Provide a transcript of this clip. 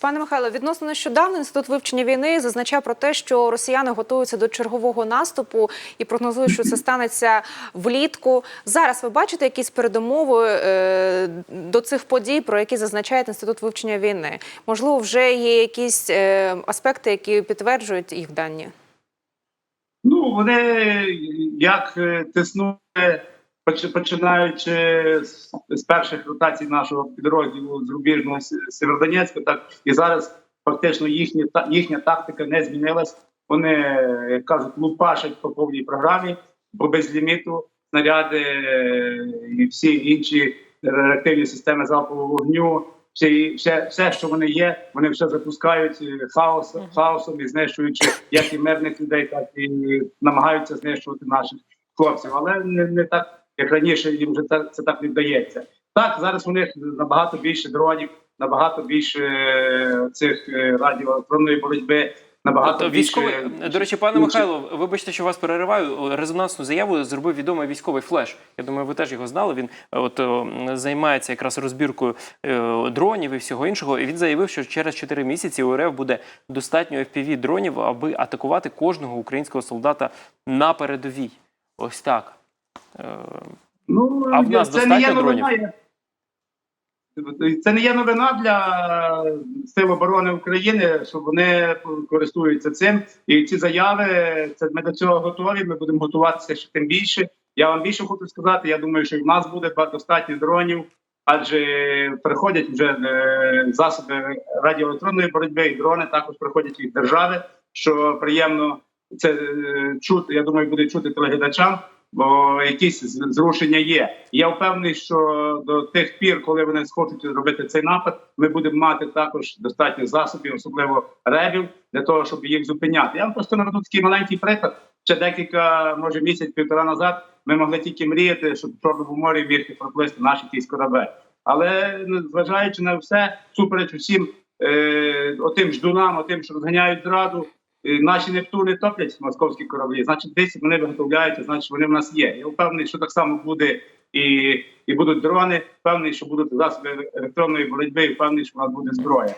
Пане Михайло, відносно нещодавно інститут вивчення війни зазначав про те, що росіяни готуються до чергового наступу і прогнозують, що це станеться влітку. Зараз ви бачите якісь передумови е, до цих подій, про які зазначає інститут вивчення війни? Можливо, вже є якісь е, аспекти, які підтверджують їх дані? Ну, вони як е, тиснули, поч- починаючи з, з перших ротацій нашого підрозділу з рубіжного Сєвєродонецька, так і зараз фактично їхня та- їхня тактика не змінилась. Вони, як кажуть, лупашать по повній програмі, по безліміту, снаряди е, і всі інші реактивні системи залпового вогню. Все, все, все, що вони є, вони все запускають е, хаосом, хаосом і знищуючи як і мирних людей, так і намагаються знищувати наших хлопців. Але не, не так, як раніше, їм вже це, це так не вдається. Так, зараз у них набагато більше дронів, набагато більше е, цих е, радіоелектронної боротьби, набагато Тобто більше до речі, пане Михайло, вибачте, що вас перериваю. Резонансну заяву зробив відомий військовий флеш. Я думаю, ви теж його знали. Він е, от займається якраз розбіркою дронів і всього іншого. І він заявив, що через 4 місяці у РФ буде достатньо fpv дронів, аби атакувати кожного українського солдата на передовій. Ось так. Е, Ну, А в нас це не є достатньо новина. Це не є новина для Сил оборони України, що вони користуються цим. І ці заяви, це ми до цього готові. Ми будемо готуватися ще тим більше. Я вам більше хочу сказати. Я думаю, що і в нас буде достатньо дронів, адже приходять вже е, засоби радіоелектронної боротьби, і дрони також приходять від держави. Що приємно це е, чути. Я думаю, буде чути телеглядачам бо якісь зрушення є. Я впевнений, що до тих пір, коли вони схочуть зробити цей напад, ми будемо мати також достатньо засобів, особливо ребів, для того, щоб їх зупиняти. Я вам просто наведу такий маленький приклад. Ще декілька, може місяць-півтора назад, ми могли тільки мріяти, щоб в Чорному морі міг проплисти наш якийсь корабель. Але зважаючи на все, супереч усім е, отим ждунам, отим, що розганяють зраду, наші Нептуни топлять московські кораблі, значить, десь вони виготовляються, значить вони в нас є. Я впевнений, що так само буде і, і будуть дрони, впевнений, що будуть засоби електронної боротьби, і впевнений, що в нас буде зброя.